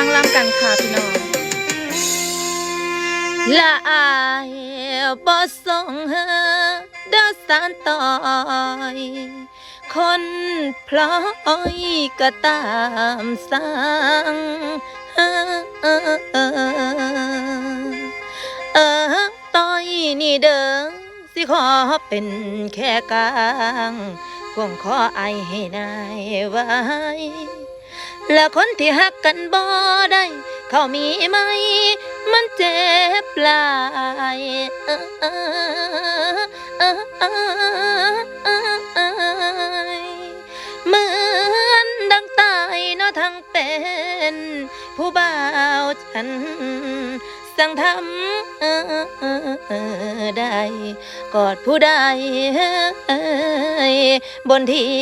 ฟังล่ำกันค่ะพี่น้องละอายบ่ส่งเฮอเดอสานต่อยคนพลอยก็ตามสั่งเออเออเออเออต่อยนี่เด้อสิขอเป็นแค่กลางควงขอไอายให้นายไว้ และคนที่หักกันบ่ได้ เขามีไหม มันเจ็บหลายเหมือนดังตายเนาะทั้งเป็น ผู้บ่าวฉัน สั่งทำได้กอดผู้ใดบนที่